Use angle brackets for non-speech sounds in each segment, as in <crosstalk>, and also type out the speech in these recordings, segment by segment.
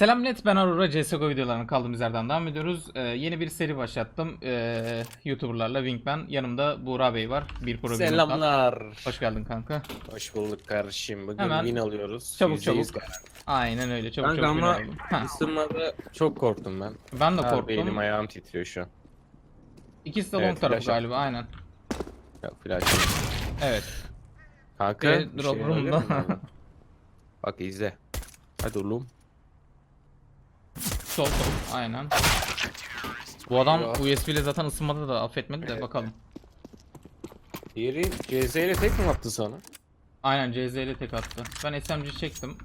Selam net ben Aurora CSGO videolarına kaldığımız yerden devam ediyoruz. Ee, yeni bir seri başlattım. Ee, YouTuberlarla Wingman. Yanımda Buğra Bey var. Bir pro bir nokta. Selamlar. Hoş geldin kanka. Hoş bulduk kardeşim. Bugün Hemen win alıyoruz. çabuk %100 çabuk. garanti. Aynen öyle. Çabuk Kanka çabuk ama win aldım. Ha, çok korktum ben. ben de Harbi elim korktum. ayağım titriyor şu an. İkisi de Evet, long tarafı flash galiba aynen. Ya flash. Evet. Kanka bir drop şey room'da. Bak izle. Hadi oğlum. Sol sol. Aynen. Bu adam. USB ile zaten ısınmada da affetmedi de bakalım. Diğeri CZ ile tek mi attı sana? Aynen CZ ile tek attı. Ben SMG çektim.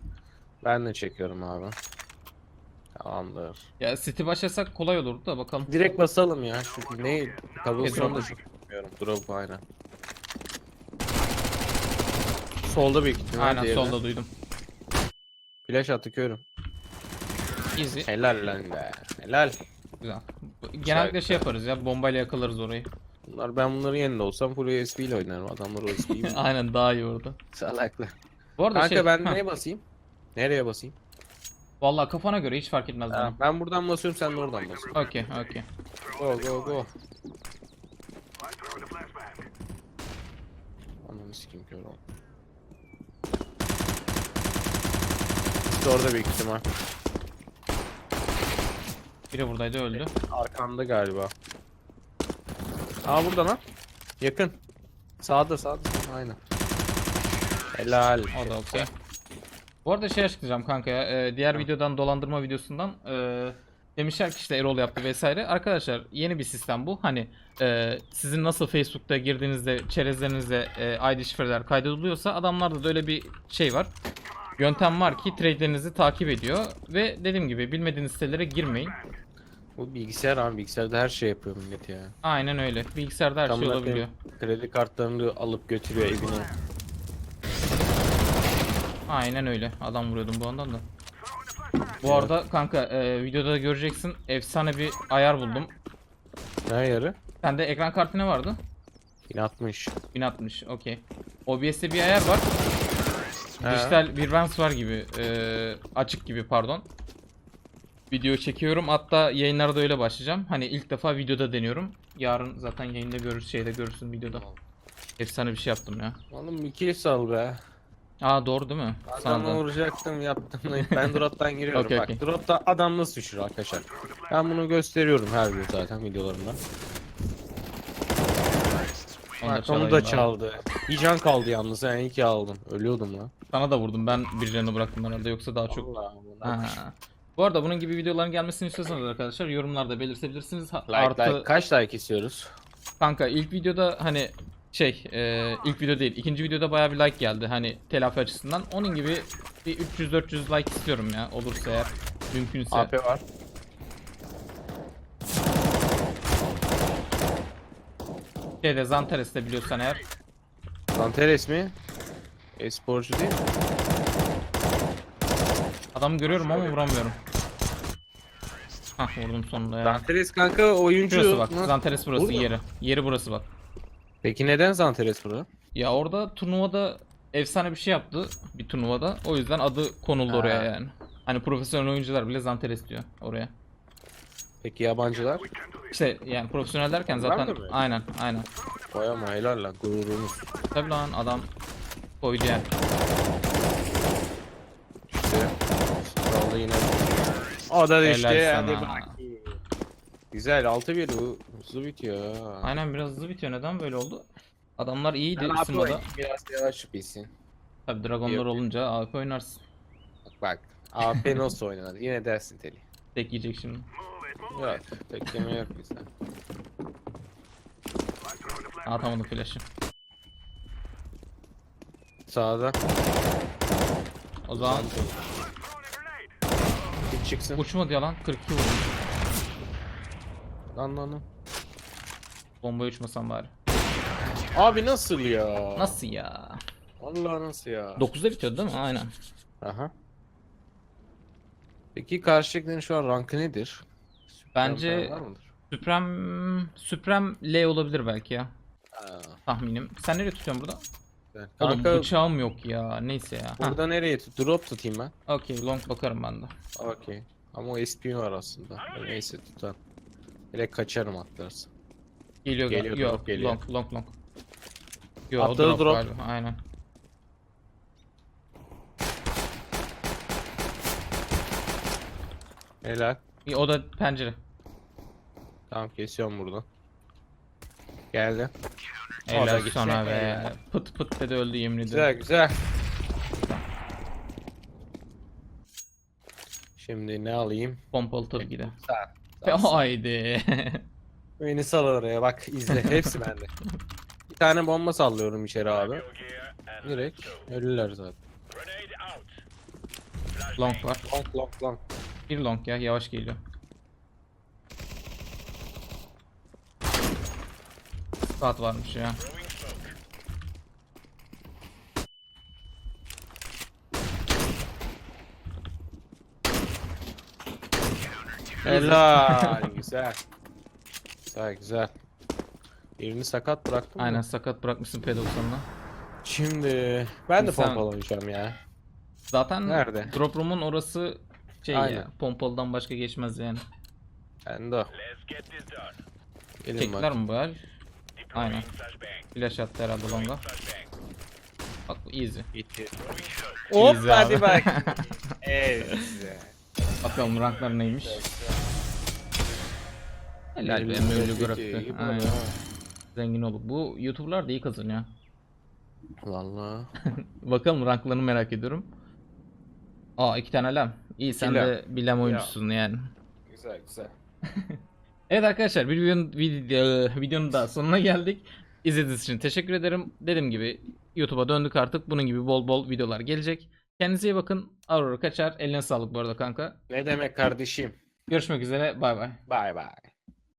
Ben de çekiyorum abi. Tamamdır. Ya City başlasak kolay olurdu da bakalım. Direkt basalım ya. Şu ne? Kablosundan da çok bilmiyorum. Drop aynen. Solda büyük ihtimal. Aynen diğeri. solda duydum. Flash attı körüm. Easy. Helal lan be. Helal. Güzel. Genellikle şey yaparız ya bombayla yakalarız orayı. Bunlar ben bunların yerinde olsam full USB ile oynarım. Adamlar USB <laughs> mi? Aynen daha iyi orada. Salaklar. Bu arada Kanka şey, ben heh, neye basayım? Nereye basayım? Vallahi kafana göre hiç fark etmez Ha, bana. ben buradan basıyorum sen de oradan bas. Okey okey. Go go go. Ananı sikeyim kör ol. İşte orada büyük ihtimal. Biri buradaydı öldü. Arkamda galiba. Aa burada lan. Yakın. Sağda sağda. Aynen. Helal. O da okey. Bu arada şey açıklayacağım kanka ya. e, diğer videodan dolandırma videosundan e, demişler ki işte Erol yaptı vesaire. Arkadaşlar yeni bir sistem bu. Hani e, sizin nasıl Facebook'ta girdiğinizde çerezlerinizde e, ID şifreler kaydediliyorsa adamlarda da öyle bir şey var. Yöntem var ki trade'lerinizi takip ediyor ve dediğim gibi bilmediğiniz sitelere girmeyin. Bu bilgisayar abi bilgisayarda her şey yapıyor millet ya. Aynen öyle. Bilgisayarda her şey Adamlar olabiliyor. Kredi kartlarını alıp götürüyor evine. Aynen öyle. Adam vuruyordum bu andan da. Bu Evet. arada kanka e, videoda da göreceksin. Efsane bir ayar buldum. Ne yarı? Sende ekran kartı ne vardı? 1060. 1060. Okey. OBS'te bir ayar var. He. Dijital bir lens var gibi. e, açık gibi pardon. Video çekiyorum. Hatta yayınlara da öyle başlayacağım. Hani ilk defa videoda deniyorum. Yarın zaten yayında görür şeyde görürsün videoda. Efsane bir şey yaptım ya. Oğlum iki sal be. Aa doğru değil mi? Sana Adamı da. vuracaktım yaptım. <laughs> Ben drop'tan giriyorum. Okey, Bak okey. drop'ta adam nasıl düşürür arkadaşlar. Ben bunu gösteriyorum her gün zaten videolarımda. Onu da Bak onu çalayım da çaldı. Bir can kaldı yalnız. Yani iyi ki aldım. Ölüyordum lan. Sana da vurdum. Ben birilerini bıraktım herhalde. Yoksa daha çok Allah Ha. Bu arada bunun gibi videoların gelmesini istiyorsanız arkadaşlar yorumlarda belirtebilirsiniz. Ha- Like Artı like kaç like istiyoruz? kanka ilk videoda hani şey e, ilk video değil ikinci videoda baya bir like geldi hani telafi açısından. Onun gibi bir 300-400 like istiyorum ya olursa eğer mümkünse. AP var. Şeyde Zantares'te biliyorsan eğer. Santeres mi? Esporcu değil mi? Adamı görüyorum ama vuramıyorum. Hah vurdum sonunda ya. Zanteres kanka oyuncu. Şurası bak. Nasıl? Zantares burası Burada. yeri. Yeri burası bak. Peki neden Zanteres burada? Ya orada turnuvada efsane bir şey yaptı bir turnuvada. O yüzden adı konuldu oraya Ha. yani. Hani profesyonel oyuncular bile Zanteres diyor oraya. Peki yabancılar? İşte yani profesyonel derken zaten da böyle. aynen aynen. Vay ama helal lan gururumuz. Tabii lan adam koydu yani. İşte. Kaldı yine. O da düştü. Helal Hadi sana. Güzel 6-1 bu hızlı bitiyor. ha. Aynen biraz hızlı bitiyor. Neden böyle oldu? Adamlar iyiydi Ben AP oynayayım, Biraz yavaş bilsin. Tabii dragonlar Yok. olunca AP oynarsın. Bak AP nasıl oynanır yine dersin Teli. Tek yiyecek şimdi. Yok tekleme yok bizde. Atamadım flash'ı. Sağda. O zaman çıksın. uçmadı ya lan. 42 vurdum. Lan lan lan. Bombayı uçmasam bari. Abi nasıl ya? Nasıl ya? Allah nasıl ya? 9'da bitiyordu değil mi? Aynen. Aha. Peki karşıdakilerin şu an rankı nedir? Bence Süper var mıdır? L olabilir belki ya Ha. tahminim. Sen nereye tutuyorsun burada? Güzel. Oğlum Kanka bıçağım yok ya. Neyse ya. Ha, burada nereye tut? Drop tutayım ben. Okey long bakarım ben de. Okey. Ama o SP var aslında. Neyse tutan. Direkt kaçarım atlarsa. Geliyor Geliyor, galiba. Yok drop geliyor. long long long. Yo, o Atladı drop, drop. galiba. Aynen. Helal. İyi, O da pencere. Tamam kesiyorum buradan. Geldi. Eller gitti. sana be. Pıt pıt dedi öldü yemin Güzel ederim. güzel. Şimdi ne alayım? Pompalı tabii ki de. Sen. <laughs> Haydi. Beni sal oraya bak izle. Hepsi bende. <laughs> Bir tane bomba sallıyorum içeri abi. Direkt ölüler zaten. long var. Long long long. Bir long ya yavaş geliyor. Saat varmış ya. Helal. <laughs> güzel. Güzel güzel. Birini sakat bıraktım. Aynen Aynen. sakat bırakmışsın P90'la. Şimdi ben de Sen- pompalamayacağım ya. Zaten Nerede? drop room'un orası şey Aynen. ya pompalıdan başka geçmez yani. Ben de o. Gelin bak. mi bu el? Aynen. Flash attı herhalde longa. Bak bu easy. Bitti. Hop Easy abi. hadi bak. <laughs> evet. Bakalım ranklar neymiş. Helal be müllü grafikte. Aynen. Zengin olduk. Bu YouTuber'lar da iyi kazanıyor. Valla. <laughs> Bakalım ranklarını merak ediyorum. Aa iki tane lem. İyi sen lem. de bir lem oyuncusun yani. Güzel güzel. <laughs> Evet arkadaşlar bir videonun, video, videonun da sonuna geldik. İzlediğiniz için teşekkür ederim. Dediğim gibi YouTube'a döndük artık. Bunun gibi bol bol videolar gelecek. Kendinize iyi bakın. Aurora kaçar. Eline sağlık bu arada kanka. Ne demek kardeşim? Görüşmek üzere. Bay bay. Bay bay.